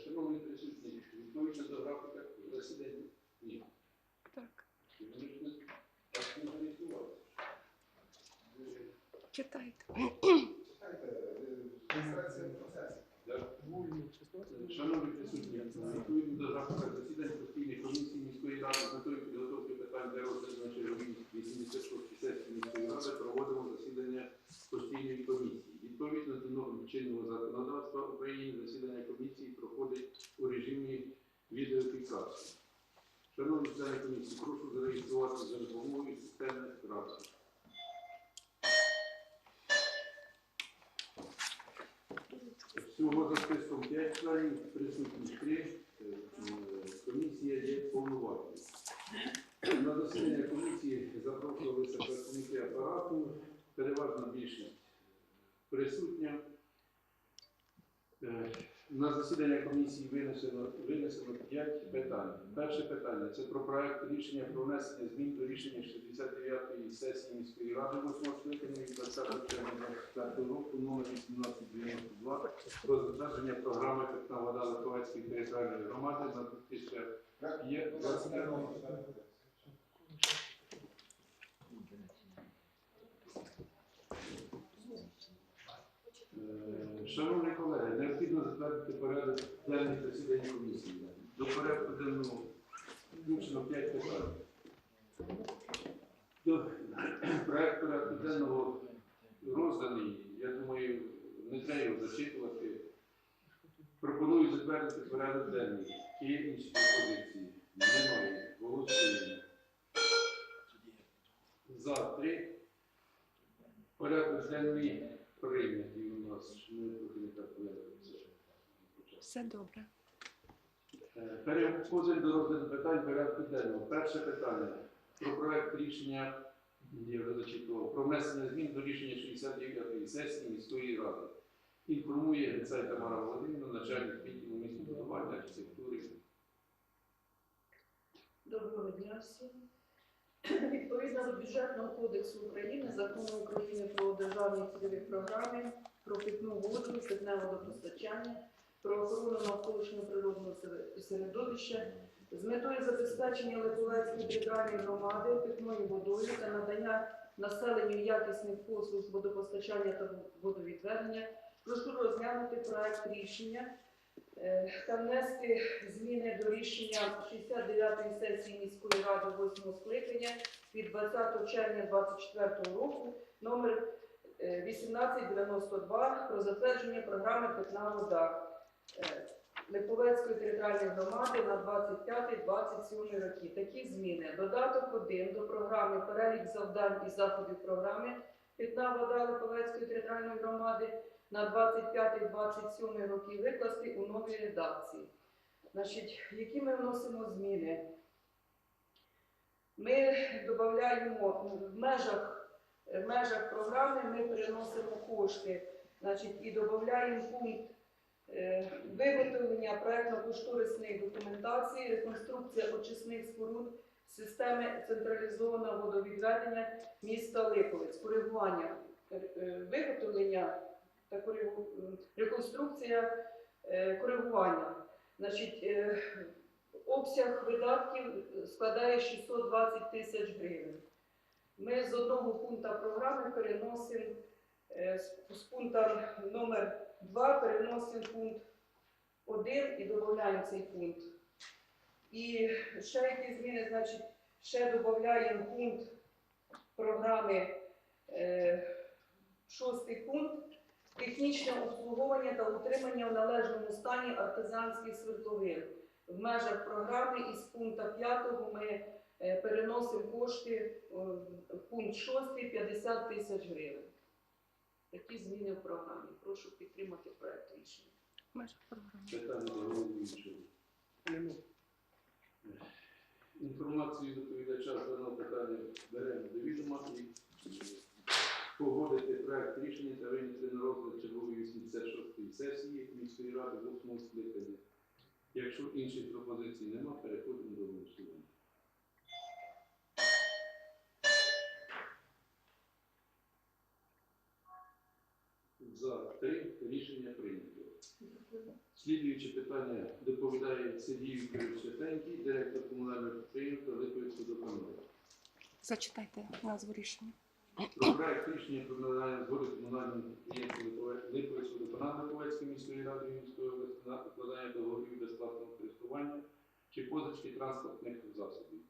Ша- Шановні присутні, відповідно до графіка засідання. Ні. Так, так не зареєструвалися. Ви- читайте. Е, реєстрація в Шановні присутні, відповідно до графіка засідань постійних комісій міської ради з метою підготовки питань для розгляду на черговій 86 сесії міської ради проводимо засідання постійної комісії. Відповідно до норм чинного законодавства України засідання комісії проходить у режимі відеофіксації. Шановні члени комісії, прошу зареєструватися за допомогою системи Рада. Всього за списком 5 членів, присутні 3. Комісія є повноважною. На засідання комісії запрошувалися представники апарату, переважна більшість присутня. На засідання комісії винесено, винесено 5 питань. Перше питання це про проект рішення про внесення змін до рішення 69-ї сесії міської ради 8 скликання від 20 червня 2024 року номер 1892 про затвердження програми питна вода Литовецької територіальної громади на 2025 Е, Шановні колеги, необхідно затвердити порядок денний засідання комісії. До порядку денного включено 5 питань. Проект порядку денного розданий, я думаю, не треба його зачитувати. Пропоную затвердити порядок денний. Є інші пропозиції? Немає. Голосуємо. За три. Порядок денний прийнятий у нас. Ми не так порядок. Все добре. Е, Переходимо до розгляду питань порядку денного. Перше питання про проект рішення я вже зачитував, про внесення змін до рішення 69-ї сесії міської ради. Інформує Грицай Тамара Володимирівна, начальник відділу містобудування, архітектури. Доброго дня всім. Відповідно до бюджетного кодексу України, закону України про державні цільові програми, про питну воду, питне водопостачання, про охорону навколишнього природного середовища. З метою забезпечення Липовецької територіальної громади питною водою та надання населенню якісних послуг водопостачання та водовідведення, прошу розглянути проект рішення та внести зміни до рішення 69-ї сесії міської ради 8 скликання від 20 червня 2024 року номер е, 1892 про затвердження програми Питна вода е, Липовецької територіальної громади на 25-27 роки. Такі зміни. Додаток 1 до програми перелік завдань і заходів програми Питна вода Липовецької територіальної громади на 25-27 роки викласти у новій редакції. Значить, які ми вносимо зміни? Ми додаємо в межах, в межах програми ми переносимо кошти значить, і додаємо пункт е, виготовлення проектно-кошторисної документації, реконструкція очисних споруд системи централізованого водовідведення міста Липовець, коригування е, е, виготовлення та реконструкція е, коригування. Значить, обсяг видатків складає 620 тисяч гривень. Ми з одного пункту програми переносимо з пункту номер 2 переносимо пункт 1 і додаємо цей пункт. І ще які зміни, значить, ще додаємо пункт програми, е, шостий пункт технічне обслуговування та утримання в належному стані артезіанських свердловин. В межах програми із пункту 5 ми е, переносимо кошти е, в пункт 6 50 тисяч гривень. Такі зміни в програмі. Прошу підтримати проект рішення. Питання. Інформацію доповідача з даного питання беремо до відома і погодити проект рішення та винести на розгляд чергової 86-ї сесії міської ради 8 скликання. Якщо інших пропозицій нема, переходимо до голосування. За три рішення прийнято. Слідуюче питання доповідає Сергій Вікторович Святенький, директор комунального підприємства Липовецького допомоги. Зачитайте назву рішення. Про проект рішення про надання згоди комунальному підприємству Липове- Липовецького допомоги Липовецької міської ради Вінницької області на укладання договорів безплатного користування чи позички транспортних засобів.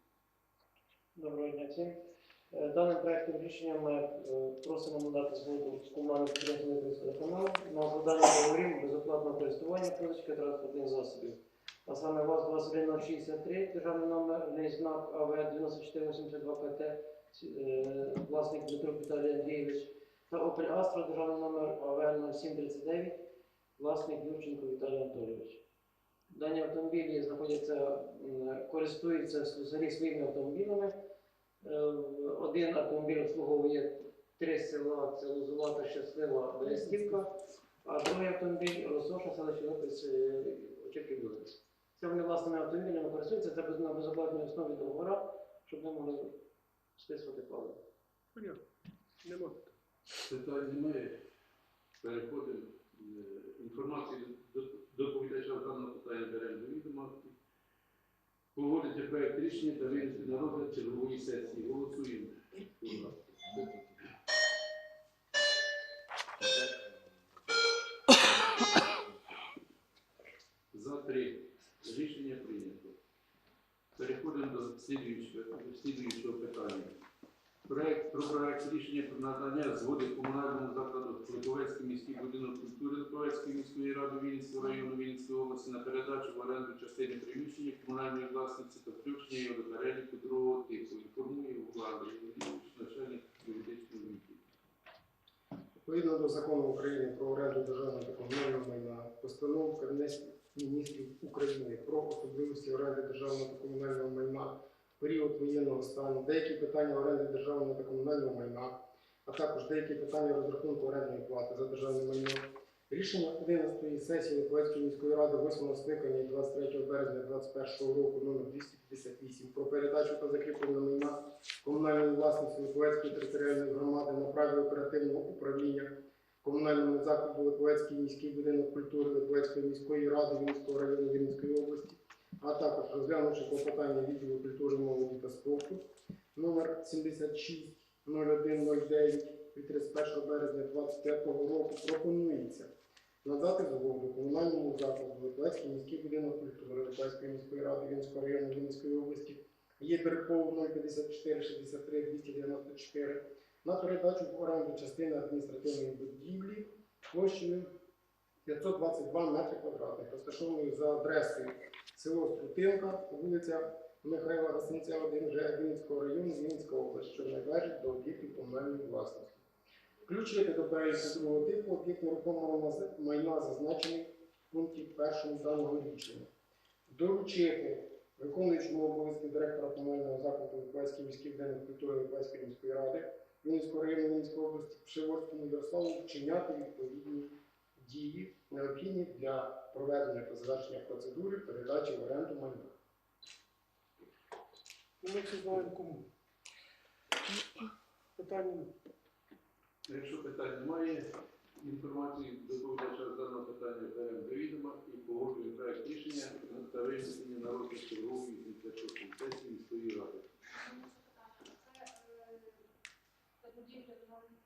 Доброго дня всім. Е, Даним проектом рішення ми е, просимо надати згоду комунального підприємства Липецького каналу на укладання договорів безоплатного користування позички транспортних засобів. А саме ВАЗ 21063, державний номер, знак АВ 9482 ПТ, е, власник Дмитро Віталій Андрійович, та Opel Astra, державний номер АВ 0739, власник Юрченко Віталій Анатолійович. Дані автомобілі знаходяться, користуються слюсарі своїми автомобілями. Е, Один автомобіль обслуговує три села, це Лозова та Щаслива Берестівка, а другий автомобіль Росоша, селище Липець, е, Очерків Білець. Це вони власними автомобілями користуються, це на безоплатній основі договора, щоб ми могли списувати паливо. Понятно. Нема. Питань немає. Переходимо. Е, Інформацію до доповідача даного питання беремо до відомості. Погодити проект рішення та винести на розгляд чергової сесії. Голосуємо. За три. Рішення прийнято. Переходимо до слідуючого питання. Проект про проект рішення про надання згоди комунальному закладу Липовецький міський будинок культури Липовецької міської ради Вінницького району Вінницької на передачу в оренду частини приміщення комунальної власниці та включення його до переліку другого типу. Інформує Влада Юрійович, начальник юридичного відділу. Відповідно до закону України про оренду державного та комунального майна, постанов Кабінету міністрів України про особливості оренди державного та комунального майна період воєнного стану, деякі питання оренди державного та комунального майна, а також деякі питання розрахунку орендної плати за державне майно. Рішення 11-ї сесії Липовецької міської ради 8 скликання 23 березня 2021 року номер 258 про передачу та закріплення майна комунальної власності Липовецької територіальної громади на праві оперативного управління комунальному закладу Липовецький міський будинок культури Липовецької міської ради Вінницького району Вінницької області, а також розглянувши клопотання відділу культури, молоді та спорту номер 760109 від 31 березня 2025 року пропонується надати згоду комунальному закладу Липовецький міський будинок культури Липовецької міської ради Вінницького району Вінницької області Є Бірков 054 63 294 на передачу в оренду частини адміністративної будівлі площею 522 метри квадратних, розташованої за адресою село Струтинка, вулиця Михайла Гасинця, 1 вже Вінницького району, Вінницька область, що належить до об'єктів комунальної власності. Включити до переліку другого типу об'єкт нерухомого майна, зазначений в пункті першому даного рішення. Доручити виконуючому обов'язки директора комунального закладу Липецький міський будинок культури Липецької міської ради Вінницького району Вінницької області Пшивоцькому Ярославу вчиняти відповідні дії, необхідні для проведення та завершення процедури передачі в оренду майна. Ми всі знаємо кому. Питання. Якщо питань немає, інформацію доповідача з даного питання беремо до відома і погоджуємо проект рішення та винесення на розгляд чергової 86 сесії міської ради. Будівля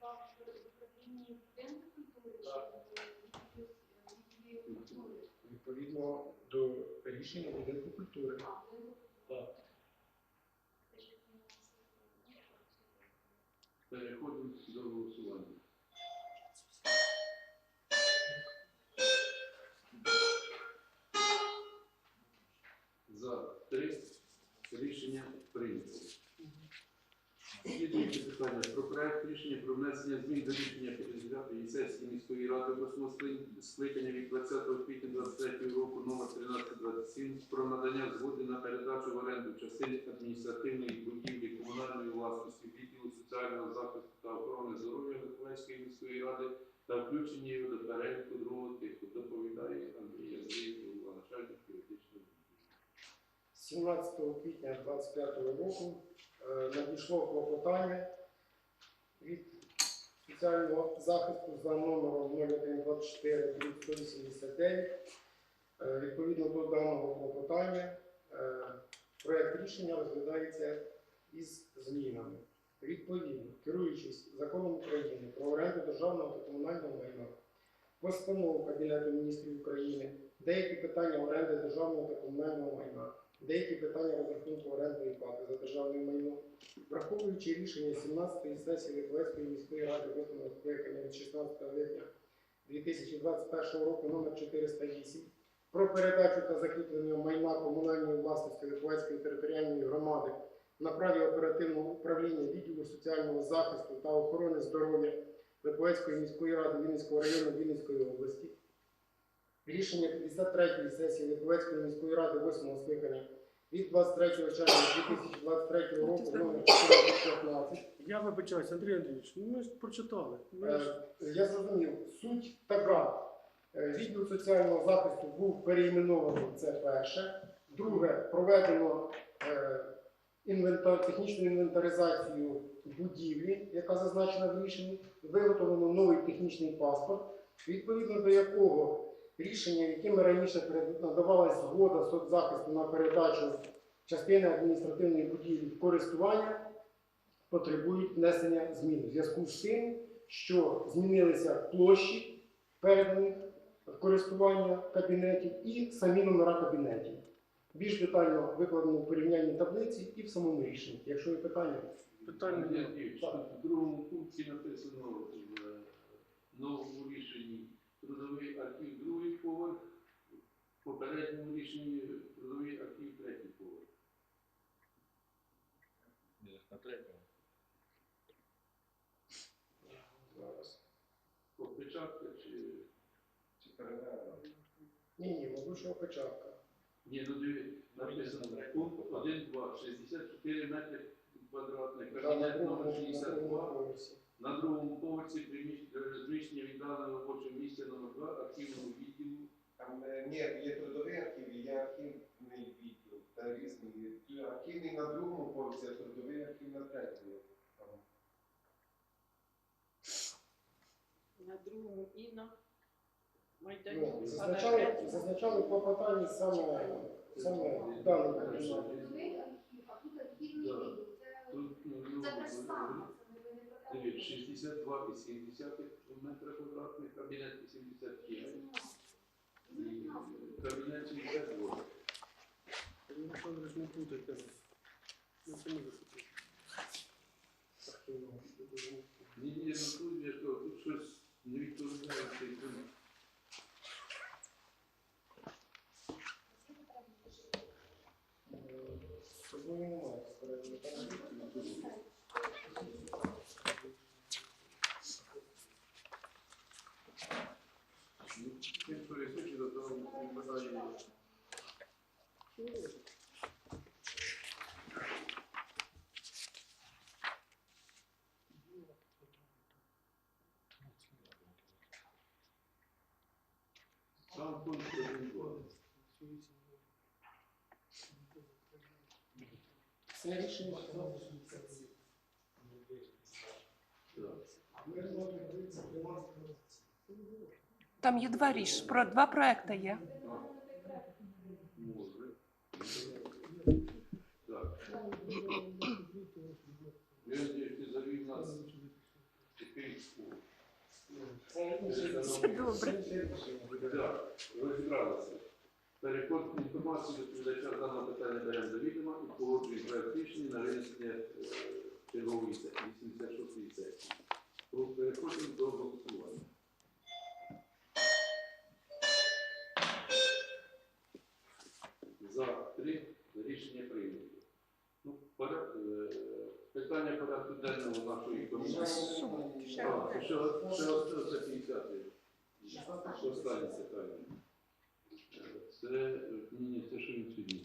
прав будинку культури чи культури. Відповідно до рішення будинку культури. Так. Переходимо до голосування. За три рішення прийнято. Слідуюче питання про проект рішення про внесення змін до рішення 59-ї сесії міської ради обласного скликання від 20 квітня 23 року номер 1327 про надання згоди на передачу в оренду частини адміністративної будівлі комунальної власності відділу соціального захисту та охорони здоров'я Миколаївської міської ради та включення його до переліку другого типу. Доповідає Андрій Андрій Голова, начальник юридичного відділу. 17 квітня 2025 року е, надійшло клопотання від соціального захисту за номером 0124 189 Е, Відповідно до даного клопотання, е, проект рішення розглядається із змінами. Відповідно, керуючись законом України про оренду державного та комунального майна, постанову Кабінету міністрів України, деякі питання оренди державного та комунального майна, деякі питання розрахунку орендної плати за державне майно, враховуючи рішення 17-ї сесії Липовецької міської ради 8 скликання від 16 липня 2021 року номер 408 про передачу та закріплення майна комунальної власності Липовецької територіальної громади на праві оперативного управління відділу соціального захисту та охорони здоров'я Липовецької міської ради Вінницького району Вінницької області. Рішення 53-ї сесії Липовецької міської ради 8 скликання від 23 червня 2023 року номер 415 Я вибачаюсь, Андрій Андрійович, ну ми ж прочитали. Ми ж... Е, Я зрозумів. Суть така. Е, Відділ соціального захисту був переіменований, це перше. Друге, проведено е, інвентар, технічну інвентаризацію будівлі, яка зазначена в рішенні. Виготовлено новий технічний паспорт, відповідно до якого рішення, якими раніше надавалась згода соцзахисту на передачу частини адміністративної будівлі в користування, потребують внесення змін у зв'язку з тим, що змінилися площі переданих в користування кабінетів і самі номера кабінетів. Більш детально викладено в порівняльній таблиці і в самому рішенні. Якщо є питання, Питання немає. В другому пункті написано в е, новому рішенні трудовий архів другий поверх, в попередньому рішенні трудовий архів третій поверх. На третьому. зараз. Опечатка чи. Чи перевернено? Ні, ні, мабуть, що опечатка. Ні, ну диви, написано пункт 1, 2, 64 метри квадратних, на кабінет другому номер 62. поверсі. На другому поверсі приміщ- розміщення віддаленого робочого місця номер 2 архівного відділу. Там е, ні, є трудовий архів і є архівний відділ. Це різні. Архівний на другому поверсі, а трудовий архів на третьому. Там на другому і на Ну, майданчику. а на зазначали, третьому зазначали в клопотанні саме, саме даний кабінет. Трудовий архів, а тут архівний Да. відділ. Це- Тут ну, Це те ж ну, саме. Це не ви не Дивіться, питаєте. 62,7 метра квадратних, кабінет 85 і кабінет 62. Олександр ж не путайте. Не самі запитати. Ні, ні, ну тут я кажу, тут щось не відповідає цей пункт. Е, з собою немає попередньо. Там Ну, Він пояснює, до того не питає. Сам пункт 1.2. Рішення Так. Там є два ріш, про два проекти є. Може. Так. Нас спор. Добре. Так, розібралися. Переход інформації відповідача даного питання беремо до відома і погоджуємо проект рішення на винесення е, чергової 86-ї сесії. Переходимо до голосування. За три рішення прийнято. Ну, пора- е, питання порядку денного нашої комісії. Ще А, одне. Ще ще осталося 50. Ще останнє питання. Це е, ні, це що він сьогодні.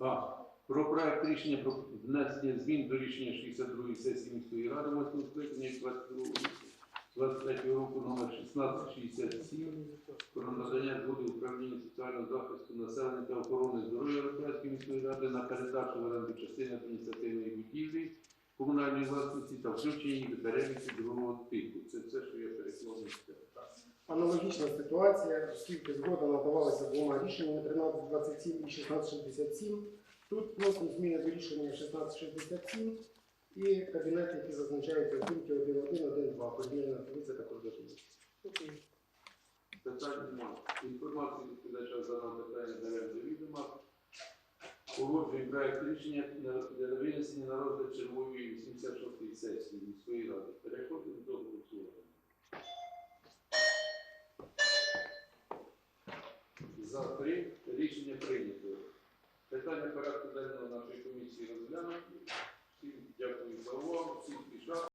А, про проект рішення про внесення змін до рішення 62-ї сесії міської ради 8 скликання 23 року номер 1667 про надання згоди управління соціального захисту населення та охорони здоров'я Європейської міської ради на передачу в оренду частини адміністративної будівлі комунальної власності та включення її до переліку другого типу. Це все, що я перекладу. Аналогічна ситуація, оскільки згода надавалася двома рішеннями 1327 і 1667. Тут вносимо зміни до рішення 1667 і кабінет, який зазначається в пункті 1.1, 1.2. Таблиця також додається. Окей. Питань немає. Інформацію відповідача за нам питання беремо до відома. Погоджуємо проект рішення на- для винесення на розгляд чергової 86-ї сесії міської ради. Переходимо до голосування. За три рішення прийнято. Питання порядку денного нашої комісії розглянуті. Всім дякую за увагу. Всім пішла.